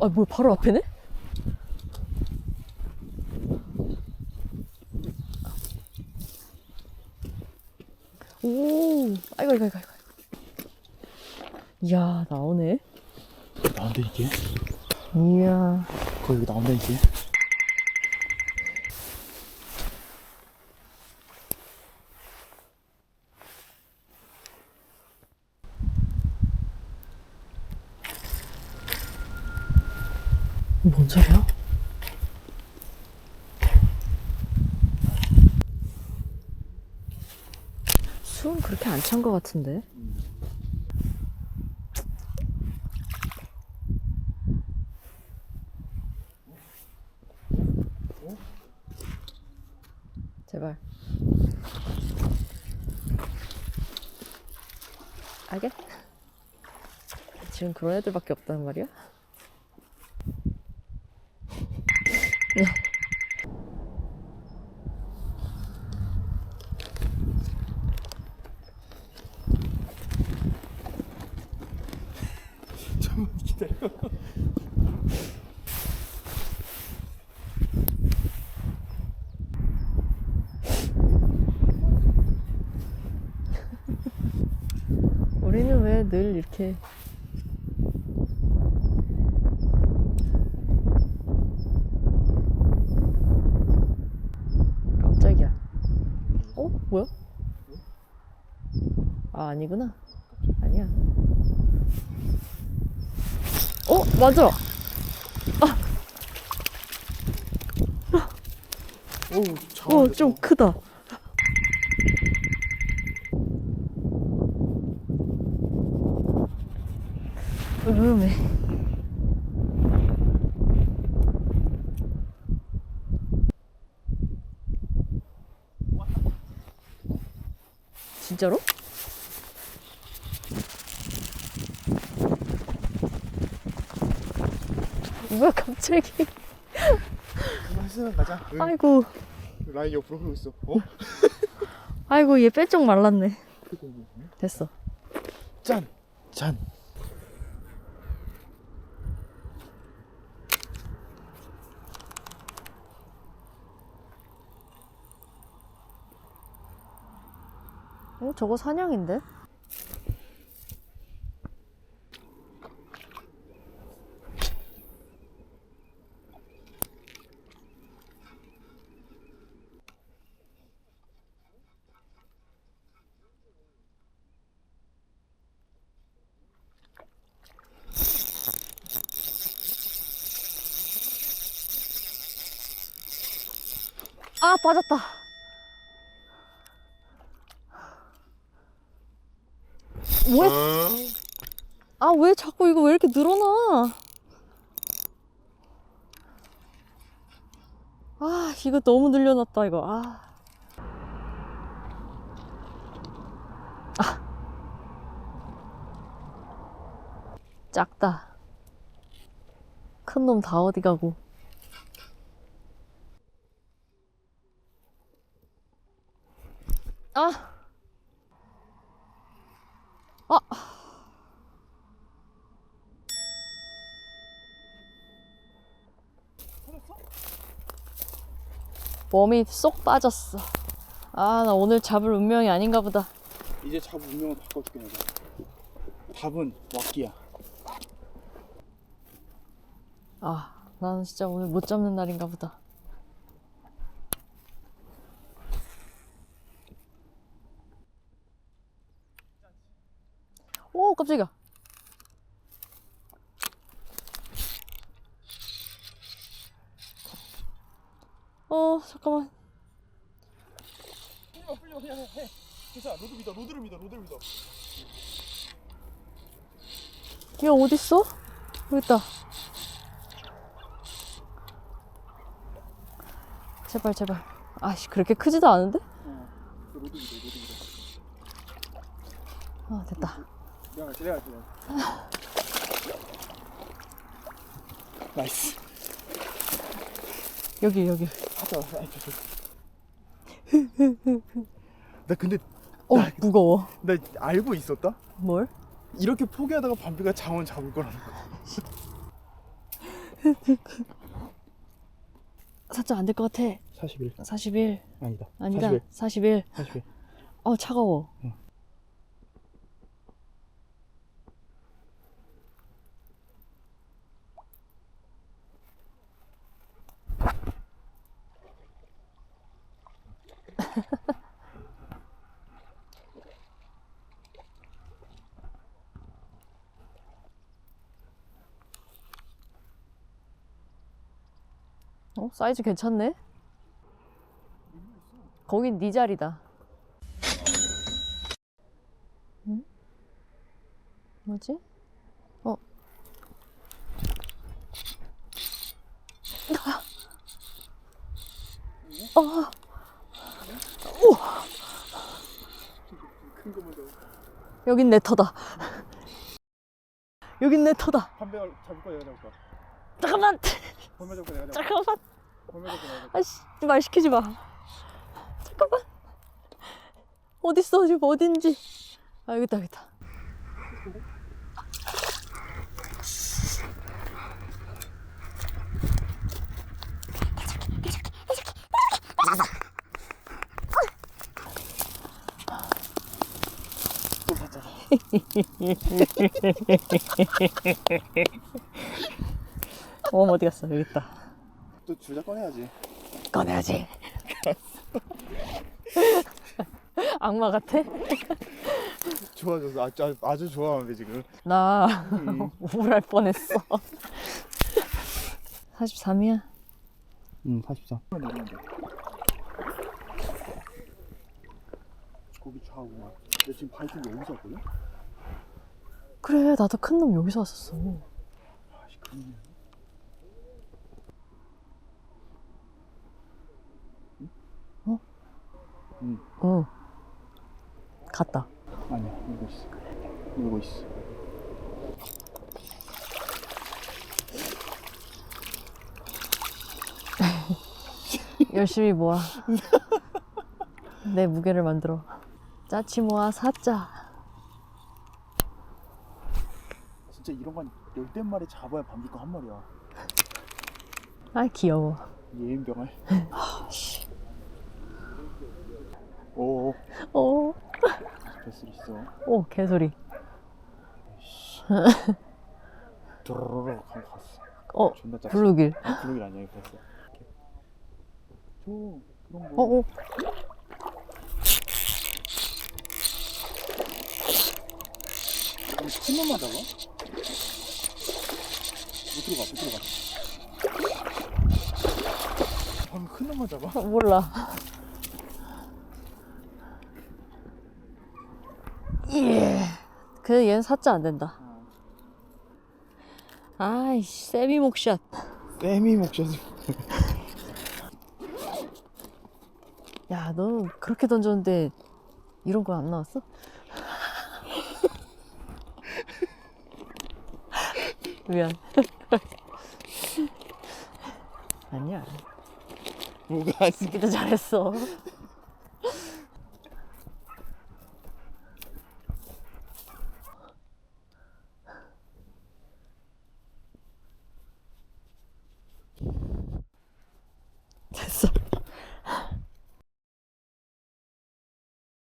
아 뭐야 바로 앞에네? 오 아이고 아이고 아이고. 이야 나오네 나온다 이게? 이야 여기 나온다 이게? 뭔 소리야? 수은 그렇게 안 찬 것 같은데 제발 알게? 지금 그런 애들밖에 없다는 말이야? 잠깐만 기다려 우리는 왜 늘 이렇게 깜짝이야. 어? 뭐야? 아, 아니구나. 아니야. 어? 맞아! 어우 어, 좀 크다. 위험해. 진짜로? 뭐야 갑자기? 가자 응. 아이고 라인 옆으로 흐르고 있어 어? 아이고 얘 빼쪽 말랐네. 됐어. 짠! 짠! 어 저거 사냥인데? 아 빠졌다. 왜? 아 왜 자꾸 이거 왜 이렇게 늘어나? 아 이거 너무 늘려놨다 이거. 아. 아. 작다. 큰 놈 다 어디 가고. 아. 아. 몸이 쏙 빠졌어. 아, 나 오늘 잡을 운명이 아닌가 보다. 이제 잡 운명을 바꿔줄게 내가 답은 왁기야 아, 나는 진짜 오늘 못 잡는 날인가 보다. 오, 깜짝이야. 어, 잠깐만. 풀려 풀려 그냥 해 괜찮아 로드 믿어 로드를 믿어 로드를 믿어 얘 어딨어? 여기 있다. 제발, 제발. 아씨, 그렇게 크지도 않은데? 아, 됐다. 내가 내가 갈게 내가 나이스 여기, 여기. 하자 저. 나 근데 어, 나- 무거워. 나 알고 있었다? 뭘? 이렇게 포기하다가 밤비가 장원 잡을 거라는 거 살짝 안 될 것 같아. 41 41. 아니다 아니다. 41 41. 41 어, 차가워. 응. 어, 사이즈 괜찮네? 거긴 네 자리다. 응? 뭐지? 어. 아. 어. 여긴 내 터다. 여긴 내 터다. 담배 잡을 거 내가 잡을 거야 잠깐만. 내가 잠깐만. 내가 아씨 말 시키지 마. 잠깐만. 어딨어 지금 어딘지. 아 여기 있다 여기 있다. 또어 어디 갔어 여기 있다. 또둘 다 꺼내야지 꺼내야지. 악마 같아? 좋아져서 아주, 아주, 아주 좋아하는데 지금 나 우울할 뻔했어. 43이야? 응43 고기 좌우고 막 근데 지금 바이킹 여기서 왔거든? 그래 나도 큰 놈 여기서 왔었어. 아씨 그러네 어? 응 응. 갔다. 아니야 이거 있어 이거 있어 열심히 모아. 내 무게를 만들어. 짜치 모아 사자. 진짜 이런 건 열댓 마리 잡아야 밤비고 한 마리야 아 귀여워. 예인병을 오 어. 뱃슬 있어 오 개소리. 도로로로 가- 갔어 어 존나 짰어 블루길. 블록이 아니야 이거 뱃슬 저 그런 어거 어. 큰 놈만 잡아? 못 들어가 못 들어가 방금 큰 놈만 잡아? 몰라. 예. 그 얘는 사자 안 된다. 아이씨 세미 목샷. 쌤이 목젖 야, 너 그렇게 던졌는데 이런 거 안 나왔어? 미안. 아니야. 뭐가 아니 잘했어.